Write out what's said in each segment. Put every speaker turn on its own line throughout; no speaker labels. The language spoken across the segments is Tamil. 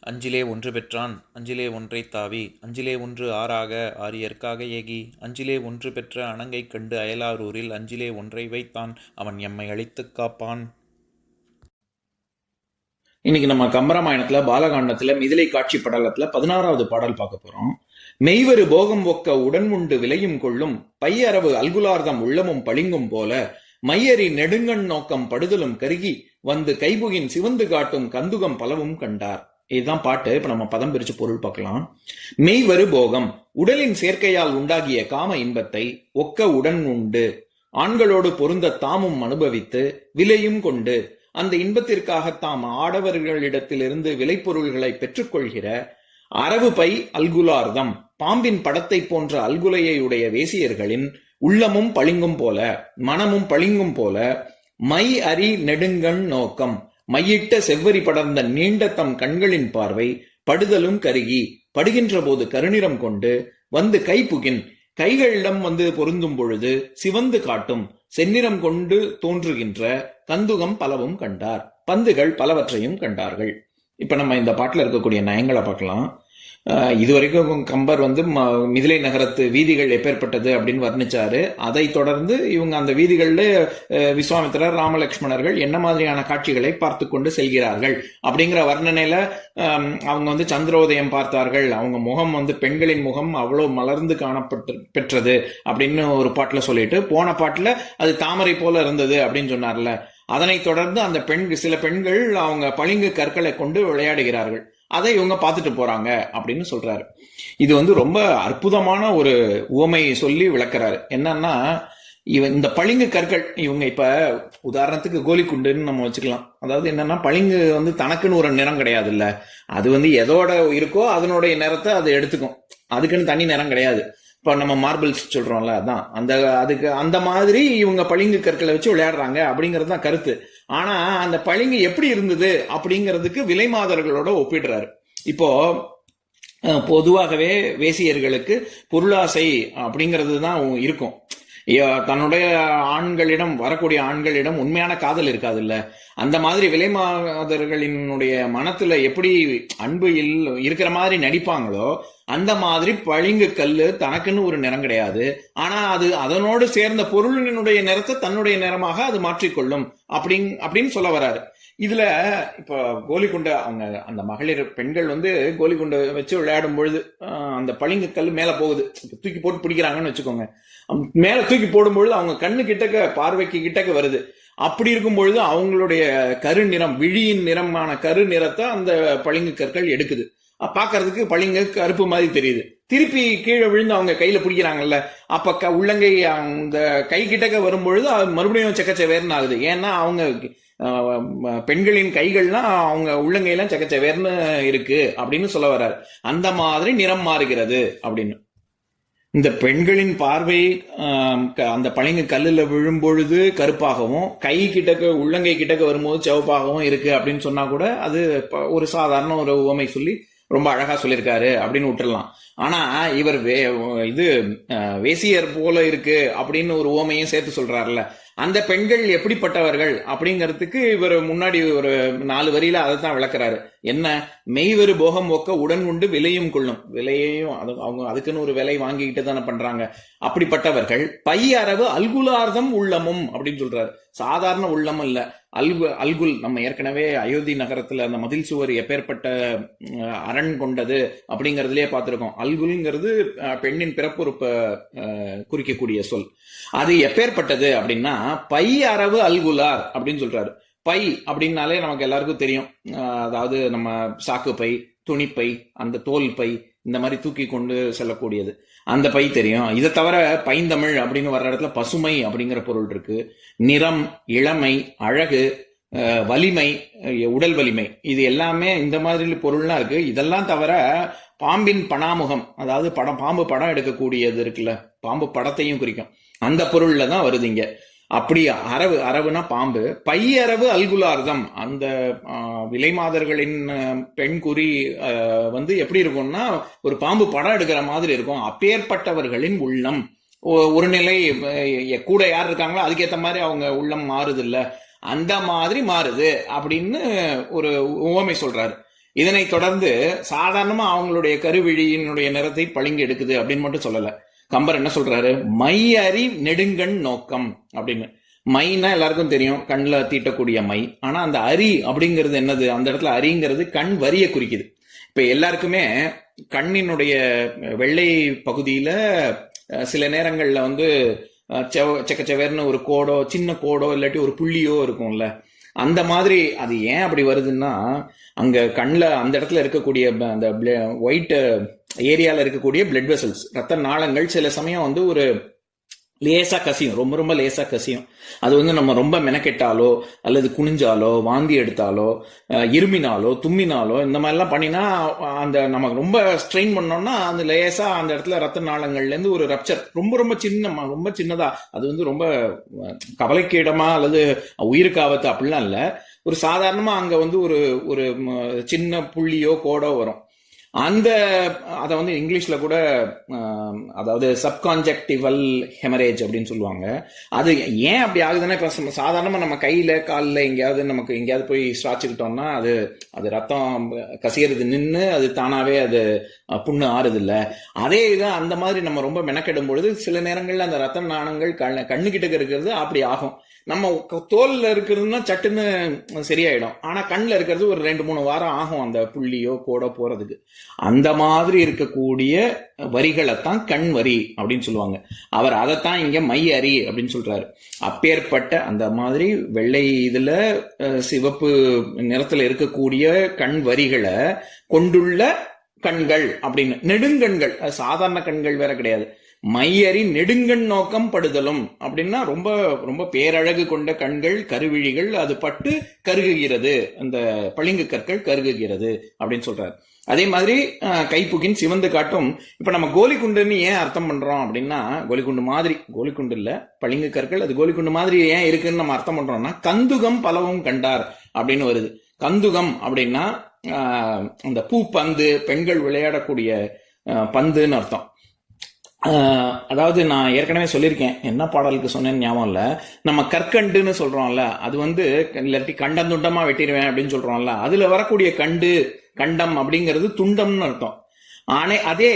அஞ்சிலே ஒன்று பெற்றான் அஞ்சிலே ஒன்றை தாவி அஞ்சிலே ஒன்று ஆறாக ஆரியற்காக ஏகி அஞ்சிலே ஒன்று பெற்ற அணங்கை கண்டு அயலாரூரில் அஞ்சிலே ஒன்றை வைத்தான் அவன் எம்மை அழித்துக் காப்பான்.
இன்னைக்கு நம்ம கம்பராமாயணத்துல பாலகாண்டத்துல மிதிலை காட்சி படலத்துல பதினாறாவது பாடல் பார்க்க போறோம். மெய்வரு போகம் ஒக்க உடன் உண்டு விலையும் கொள்ளும் பையரவு அல்குலார்தம் உள்ளமும் பளிங்கும் போல மையரி நெடுங்கண் நோக்கம் படுதலும் கருகி வந்து கைபுகின் சிவந்து காட்டும் கந்துகம் பலவும் கண்டார். இதுதான் பாட்டு. இப்ப நம்ம பதம் பிரிச்சு பொருள் பார்க்கலாம். மெய்வரு போகம் உடலின் சேர்க்கையால் உண்டாகிய காம இன்பத்தை ஒக்க உடன் உண்டு. ஆண்களோடு பொருந்த தாமும் அனுபவித்து விலையும் கொண்டு. அந்த இன்பத்திற்காக தாம் ஆடவர்களிடத்திலிருந்து விளைபொருள்களை பெற்றுக்கொள்கிற அரவு பை அல்குலார்தம். பாம்பின் படத்தை போன்ற அல்குலையை உடைய வேசியர்களின் உள்ளமும் பளிங்கும் போல மனமும் பளிங்கும் போல மை அறி நெடுங்கண் நோக்கம். மையிட்ட செவ்வரி படர்ந்த நீண்ட தம் கண்களின் பார்வை படுதலும் கருகி. படுகின்ற போது கருநிறம் கொண்டு வந்து கை புகின். கைகளிடம் வந்து பொருந்தும் பொழுது சிவந்து காட்டும். செந்நிறம் கொண்டு தோன்றுகின்ற கந்துகம் பலவும் கண்டார். பந்துகள் பலவற்றையும் கண்டார்கள். இப்ப நம்ம இந்த பாட்டுல இருக்கக்கூடிய நயங்களை பார்க்கலாம். இதுவரைக்கும் கம்பர் வந்து ம- மிதிலை நகரத்து வீதிகள் எப்பேற்பட்டது அப்படின்னு வர்ணிச்சாரு. அதை தொடர்ந்து இவங்க அந்த வீதிகளில் விஸ்வாமித்திரர் ராமலட்சுமணர்கள் என்ன மாதிரியான காட்சிகளை பார்த்து கொண்டு செல்கிறார்கள் அப்படிங்கிற வர்ணனையில அவங்க வந்து சந்திரோதயம் பார்த்தார்கள். அவங்க முகம் வந்து பெண்களின் முகம் அவ்வளோ மலர்ந்து காணப்பட்டு பெற்றது அப்படின்னு ஒரு பாட்டில் சொல்லிட்டு போன பாட்டில் அது தாமரை போல இருந்தது அப்படின்னு சொன்னார்ல. அதனைத் தொடர்ந்து அந்த பெண் சில பெண்கள் அவங்க பளிங்கு கற்களை கொண்டு விளையாடுகிறார்கள். அதை இவங்க பார்த்துட்டு போறாங்க அப்படின்னு சொல்றாரு. இது வந்து ரொம்ப அற்புதமான ஒரு உவமை சொல்லி விளக்குறாரு. என்னன்னா இவன் இந்த பளிங்கு கற்கள் இவங்க இப்ப உதாரணத்துக்கு கோலிக்குண்டுன்னு நம்ம வச்சுக்கலாம். அதாவது என்னன்னா பளிங்கு வந்து தனக்குன்னு ஒரு நிறம் கிடையாது இல்ல அது வந்து எதோட இருக்கோ அதனுடைய நிறத்தை அது எடுத்துக்கும். அதுக்குன்னு தனி நிறம் கிடையாது. இப்ப நம்ம மார்பிள்ஸ் சொல்றோம்ல அதான். அந்த அதுக்கு அந்த மாதிரி இவங்க பளிங்கு கற்களை வச்சு விளையாடுறாங்க அப்படிங்கிறது தான் கருத்து. ஆனா அந்த பளிங்கு எப்படி இருந்தது அப்படிங்கிறதுக்கு விலை மாதர்களோட ஒப்பிடுறாரு. இப்போ பொதுவாகவே வேசியர்களுக்கு பொருளாசை அப்படிங்கிறது தான் இருக்கும். தன்னுடைய ஆண்களிடம் வரக்கூடிய ஆண்களிடம் உண்மையான காதல் இருக்காது இல்ல அந்த மாதிரி விலை மாதர்களினுடைய மனத்துல எப்படி அன்பு இல் இருக்கிற மாதிரி நடிப்பாங்களோ அந்த மாதிரி பளிங்கு கல்லு தனக்குன்னு ஒரு நிறம் கிடையாது. ஆனா அது அதனோடு சேர்ந்த பொருளினுடைய நிறத்தை தன்னுடைய நிறமாக அது மாற்றிக்கொள்ளும். அப்படிங் அப்படின்னு சொல்ல வராரு. இதுல இப்ப கோலிக்குண்டை அவங்க அந்த மகளிர் பெண்கள் வந்து கோலிக்குண்டை வச்சு விளையாடும் பொழுது அந்த பளிங்கு கல் மேல போகுது. தூக்கி போட்டு பிடிக்கிறாங்கன்னு வச்சுக்கோங்க. மேல தூக்கி போடும் பொழுது அவங்க கண்ணு கிட்டக்க பார்வைக்கு கிட்டக்க வருது. அப்படி இருக்கும் பொழுது அவங்களுடைய கரு நிறம் விழியின் நிறமான கரு நிறத்தை அந்த பளிங்கு கற்கள் எடுக்குது. பார்க்கறதுக்கு பளிங்கு கருப்பு மாதிரி தெரியுது. திருப்பி கீழே விழுந்து அவங்க கையில பிடிக்கிறாங்கல்ல அப்ப க- உள்ளங்கை அந்த கை கிட்டக்க வரும்பொழுது அது மறுபடியும் செக்கச்சவேர்னு ஆகுது. ஏன்னா அவங்க பெண்களின் கைகள்லாம் அவங்க உள்ளங்கையெல்லாம் செக்கச்சவேர்னு இருக்கு அப்படின்னு சொல்ல வர்றாரு. அந்த மாதிரி நிறம் மாறுகிறது அப்படின்னு. இந்த பெண்களின் பார்வை க- அந்த பளிங்கு கல்லுல விழும்பொழுது கருப்பாகவும் கை கிட்டக்க உள்ளங்கை கிட்டக்க வரும்போது சிவப்பாகவும் இருக்கு அப்படின்னு சொன்னா கூட அது ஒரு சாதாரண ஒரு உவமை சொல்லி ரொம்ப அழகா சொல்லியிருக்காரு அப்படின்னு விட்டுடலாம் ஆனா இவர் வே இது வேசியர் போல இருக்கு அப்படின்னு ஒரு உவமையும் சேர்த்து சொல்றாருல அந்த பெண்கள் எப்படிப்பட்டவர்கள் அப்படிங்கிறதுக்கு இவர் முன்னாடி ஒரு நாலு வரியில அதை தான் விளக்குறாரு. என்ன? மெய்வரு போகம் ஒக்க உடன் உண்டு விலையும் கொள்ளும். விலையையும் அது அவங்க அதுக்குன்னு ஒரு விலை வாங்கிக்கிட்டு தானே பண்றாங்க. அப்படிப்பட்டவர்கள் பையரவு அல்குலார்தம் உள்ளமும் அப்படின்னு சொல்றாரு. சாதாரண உள்ளம் அல்ல. அல்கு அல்குல் நம்ம ஏற்கனவே அயோத்தி நகரத்துல அந்த மதில் சுவர் எப்பேற்பட்ட அரண் கொண்டது அப்படிங்கறதுலயே பார்த்திருக்கோம். அல்குல்ங்கிறது பெண்ணின் பிறப்புறுப்ப குறிக்கக்கூடிய சொல். அது எப்பேற்பட்டது அப்படின்னா பை அரவு அல்குலார் அப்படின்னு சொல்றாரு. பை அப்படின்னாலே நமக்கு எல்லாருக்கும் தெரியும். அதாவது நம்ம சாக்கு பை துணிப்பை அந்த தோல் பை இந்த மாதிரி தூக்கி கொண்டு செல்லக்கூடியது. அந்த பை தெரியும். இதை தவிர பைந்தமிழ் அப்படின்னு வர்ற இடத்துல பசுமை அப்படிங்கிற பொருள் இருக்கு. நிறம் இளமை அழகு வலிமை உடல் வலிமை. இது எல்லாமே இந்த மாதிரி பொருள்லாம் இருக்கு. இதெல்லாம் தவிர பாம்பின் பணாமுகம் அதாவது படம் பாம்பு படம் எடுக்கக்கூடியது இருக்குல்ல. பாம்பு படத்தையும் குறிக்கும். அந்த பொருள்ல தான் வருது இங்க. அப்படி அரவு அரவுனா பாம்பு. பையரவு அல்குலார்தம். அந்த விலைமாதர்களின் பெண் குறி வந்து எப்படி இருக்கும்னா ஒரு பாம்பு படம் எடுக்கிற மாதிரி இருக்கும். அப்பேற்பட்டவர்களின் உள்ளம். ஒரு நிலை கூட யார் இருக்காங்களோ அதுக்கேற்ற மாதிரி அவங்க உள்ளம் மாறுது இல்ல அந்த மாதிரி மாறுது அப்படின்னு ஒரு உவமை சொல்றாரு. இதனை தொடர்ந்து சாதாரணமா அவங்களுடைய கருவிழியினுடைய நிறத்தை பளிங்கு எடுக்குது அப்படின்னு மட்டும் சொல்லலை. கம்பர் என்ன சொல்றாரு? மை அறி நெடுங்கண் நோக்கம் அப்படின்னு. மைனா எல்லாருக்கும் தெரியும் கண்ணில் தீட்டக்கூடிய மை. ஆனா அந்த அரி அப்படிங்கிறது என்னது? அந்த இடத்துல அரிங்கிறது கண் வரியை குறிக்குது. இப்ப எல்லாருக்குமே கண்ணினுடைய வெள்ளை பகுதியில சில நேரங்கள்ல வந்து அஹ், செவ செக்கச்செவேர்னு ஒரு கோடோ சின்ன கோடோ இல்லாட்டி ஒரு புள்ளியோ இருக்கும்ல. அந்த மாதிரி அது ஏன் அப்படி வருதுன்னா அங்க கண்ணில் அந்த இடத்துல இருக்கக்கூடிய அந்த ஒயிட்டு ஏரியாவில் இருக்கக்கூடிய பிளட் வெசல்ஸ் ரத்த நாளங்கள் சில சமயம் வந்து ஒரு லேசா கசியும் ரொம்ப ரொம்ப லேசா கசியும். அது வந்து நம்ம ரொம்ப மெனக்கெட்டாலோ அல்லது குனிஞ்சாலோ வாந்தி எடுத்தாலோ இருமினாலோ தும்மினாலோ இந்த மாதிரிலாம் பண்ணினா அந்த நமக்கு ரொம்ப ஸ்ட்ரெயின் பண்ணோம்னா அந்த லேசா அந்த இடத்துல ரத்த நாளங்கள்லேருந்து ஒரு ரப்சர் ரொம்ப ரொம்ப சின்ன ரொம்ப சின்னதா. அது வந்து ரொம்ப அஹ், அல்லது உயிருக்கு ஆபத்து அப்படிலாம் இல்லை. ஒரு சாதாரணமாக அங்கே வந்து ஒரு ஒரு சின்ன புள்ளியோ கோடோ வரும். அந்த அதை வந்து இங்கிலீஷில் கூட அதாவது சப்கான்ஜெக்டிவல் ஹெமரேஜ் அப்படின்னு சொல்லுவாங்க. அது ஏன் அப்படி ஆகுதுன்னா இப்போ சாதாரணமாக நம்ம கையில் காலில் எங்கேயாவது நமக்கு எங்கேயாவது போய் ஸ்ட்ராச்சுக்கிட்டோம்னா அது அது ரத்தம் கசியறது நின்று அது தானாகவே அது புண்ணு ஆறுதில்ல. அதே இது அந்த மாதிரி நம்ம ரொம்ப மெனக்கெடும் பொழுது சில நேரங்களில் அந்த ரத்த நாணங்கள் கண் கண்ணுக்கிட்ட இருக்கிறது அப்படி ஆகும். நம்ம தோலில் இருக்கிறதுனா சட்டுன்னு சரியாயிடும். ஆனால் கண்ணில் இருக்கிறது ஒரு ரெண்டு மூணு வாரம் ஆகும் அந்த புள்ளியோ கோடோ போகிறதுக்கு அந்த மாதிரி இருக்கக்கூடிய வரிகளைத்தான் கண் வரி அப்படின்னு சொல்லுவாங்க. அவர் அதைத்தான் இங்க மை அரி அப்படின்னு சொல்றாரு. அப்பேற்பட்ட அந்த மாதிரி வெள்ளை இதுல அஹ், சிவப்பு நிறத்துல இருக்கக்கூடிய கண் வரிகளை கொண்டுள்ள கண்கள் அப்படின்னு. நெடுங்கண்கள் சாதாரண கண்கள் வேற கிடையாது. மையறி நெடுங்கண் நோக்கம் படுதலும். அப்படின்னா ரொம்ப ரொம்ப பேரழகு கொண்ட கண்கள் கருவிழிகள் அது பட்டு கருகுகிறது. அந்த பளிங்கு கற்கள் கருகுகிறது அப்படின்னு சொல்றாரு. அதே மாதிரி கைப்புகின் சிவந்து காட்டும். இப்ப நம்ம கோலிக்குண்டுன்னு ஏன் அர்த்தம் பண்றோம் அப்படின்னா கோலிக்குண்டு மாதிரி கோலிக்குண்டு இல்ல பளிங்கு கற்கள் அது கோலிக்குண்டு மாதிரி ஏன் இருக்குன்னு நம்ம அர்த்தம் பண்றோம்னா கந்துகம் பலவும் கண்டார் அப்படின்னு வருது. கந்துகம் அப்படின்னா அந்த பூ பந்து பெண்கள் விளையாடக்கூடிய பந்துன்னு அர்த்தம். அதாவது நான் ஏற்கனவே சொல்லியிருக்கேன். என்ன பாடலுக்கு சொன்னேன்னு ஞாபகம் இல்லை. நம்ம கற்கண்டுன்னு சொல்கிறோம்ல அது வந்து இல்லாட்டி கண்டம் துண்டமாக வெட்டிடுவேன் அப்படின்னு சொல்கிறோம்ல அதில் வரக்கூடிய கண்டு கண்டம் அப்படிங்கிறது துண்டம்னு அர்த்தம். ஆனே அதே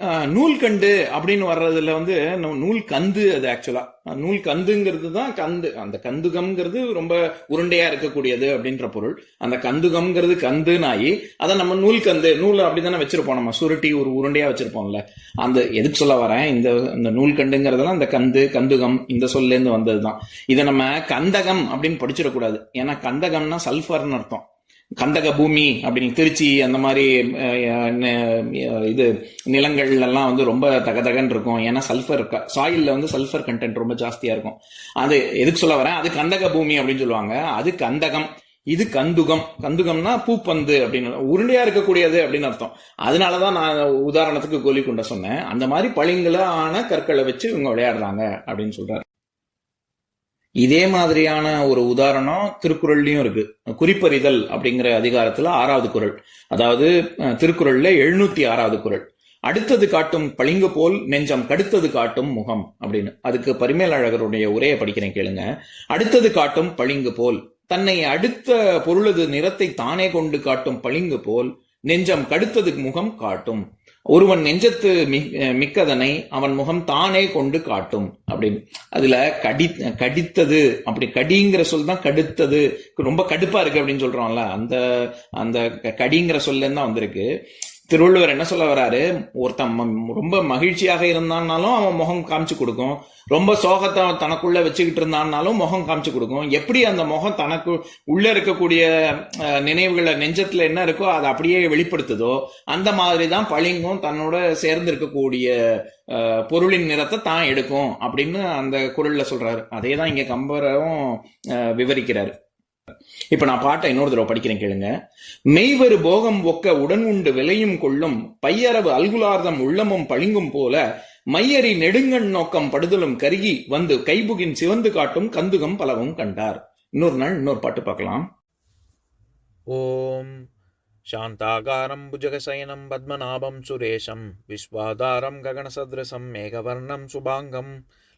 ஆஹ், நூல்கண்டு அப்படின்னு வர்றதுல வந்து நூல் கந்து அது ஆக்சுவலா நூல் கந்துங்கிறது தான் கந்து. அந்த கந்துகம்ங்கிறது ரொம்ப உருண்டையா இருக்கக்கூடியது அப்படின்ற பொருள். அந்த கந்துகம்ங்கிறது கந்துனாயி அதை நம்ம நூல் கந்து நூல் அப்படிதானே வச்சிருப்போம். நம்ம சுருட்டி ஒரு உருண்டையா வச்சிருப்போம்ல. அந்த எதுக்கு சொல்ல வரேன்? இந்த இந்த நூல் கண்டுங்கிறதெல்லாம் இந்த கந்து கந்துகம் இந்த சொல்லேருந்து வந்ததுதான். இதை நம்ம கந்தகம் அப்படின்னு படிச்சிடக்கூடாது. ஏன்னா கந்தகம்னா சல்ஃபர்னு அர்த்தம். கந்தக பூமி அப்படின்னு திருச்சி அந்த மாதிரி இது நிலங்கள் எல்லாம் வந்து ரொம்ப தகதகன்னு இருக்கும். ஏன்னா சல்ஃபர் சாயில்ல வந்து சல்ஃபர் கண்டென்ட் ரொம்ப ஜாஸ்தியா இருக்கும். அது எதுக்கு சொல்ல வரேன்? அது கந்தக பூமி அப்படின்னு சொல்லுவாங்க. அது கந்தகம் இது கந்துகம். கந்துகம்னா பூப்பந்து அப்படின்னு. உருண்டையா இருக்கக்கூடியது அப்படின்னு அர்த்தம். அதனாலதான் நான் உதாரணத்துக்கு கோலிக்குண்ட சொன்னேன். அந்த மாதிரி பளிங்குல ஆன கற்களை வச்சு இவங்க விளையாடுறாங்க அப்படின்னு சொல்றாரு. இதே மாதிரியான ஒரு உதாரணம் திருக்குறள்லையும் இருக்கு. குறிப்பறிதல் அப்படிங்கிற அதிகாரத்துல ஆறாவது குரல் அதாவது திருக்குறள்ல எழுநூத்தி ஆறாவது குரல் அடுத்தது காட்டும் பளிங்கு போல் நெஞ்சம் கடுத்தது காட்டும் முகம் அப்படின்னு. அதுக்கு பரிமேலழகருடைய உரையை படிக்கிறேன் கேளுங்க. அடுத்தது காட்டும் பளிங்கு போல். தன்னை அடுத்த பொருளது நிறத்தை தானே கொண்டு காட்டும் பளிங்கு போல் நெஞ்சம் கடுத்தது முகம் காட்டும். ஒருவன் நெஞ்சத்து மிக்கதனை அவன் முகம் தானே கொண்டு காட்டும் அப்படின்னு. அதுல கடி கடித்தது அப்படி கடிங்கிற சொல் தான் கடுத்தது. ரொம்ப கடுப்பா இருக்கு அப்படின்னு சொல்றோம்ல அந்த அந்த கடிங்கிற சொல்ல தான் வந்திருக்கு. திருவள்ளுவர் என்ன சொல்ல வராரு? ஒருத்தன் ரொம்ப மகிழ்ச்சியாக இருந்தான்னாலும் அவன் முகம் காமிச்சு கொடுக்கும். ரொம்ப சோகத்தை தனக்குள்ள வச்சுக்கிட்டு இருந்தான்னாலும் முகம் காமிச்சு கொடுக்கும். எப்படி அந்த முகம் தனக்கு உள்ள இருக்கக்கூடிய நினைவுகளை நெஞ்சத்துல என்ன இருக்கோ அதை அப்படியே வெளிப்படுத்துதோ அந்த மாதிரி தான் பளிங்கும் தன்னோட சேர்ந்து இருக்கக்கூடிய பொருளின் நிறத்தை தான் எடுக்கும் அப்படின்னு அந்த குரல்ல சொல்றாரு. அதே தான் இங்க கம்பரும் விவரிக்கிறாரு. இப்ப நான் பாட்டை இன்னொரு தடவை படிக்கிறேன் கேளுங்க மெய்வரு போகம் ஒக்க உடன் உண்டு விலையும் கொள்ளும் பையரவு அல்குலார்தம் உள்ளமும் பளிங்கும் போல மையரி நெடுங்கண் நோக்கம் படுதலும் கருகி வந்து கைபுகின் சிவந்து காட்டும் கந்துகம் பலவும் கண்டார் இன்னொரு நாள் இன்னொரு பாட்டு பார்க்கலாம்
ॐ शान्ताकारं भुजगशयनं पद्मनाभं सुरेशं विश्वाधारं गगनसदृशं मेघवर्णं शुभाङ्गं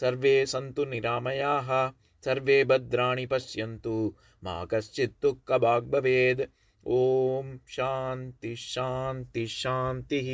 सर्वे सन्तु निरामयाः सर्वे भद्राणि पश्यन्तु मा कश्चित् दुःखभाग् भवेद् ॐ शान्ति शान्ति शान्तिः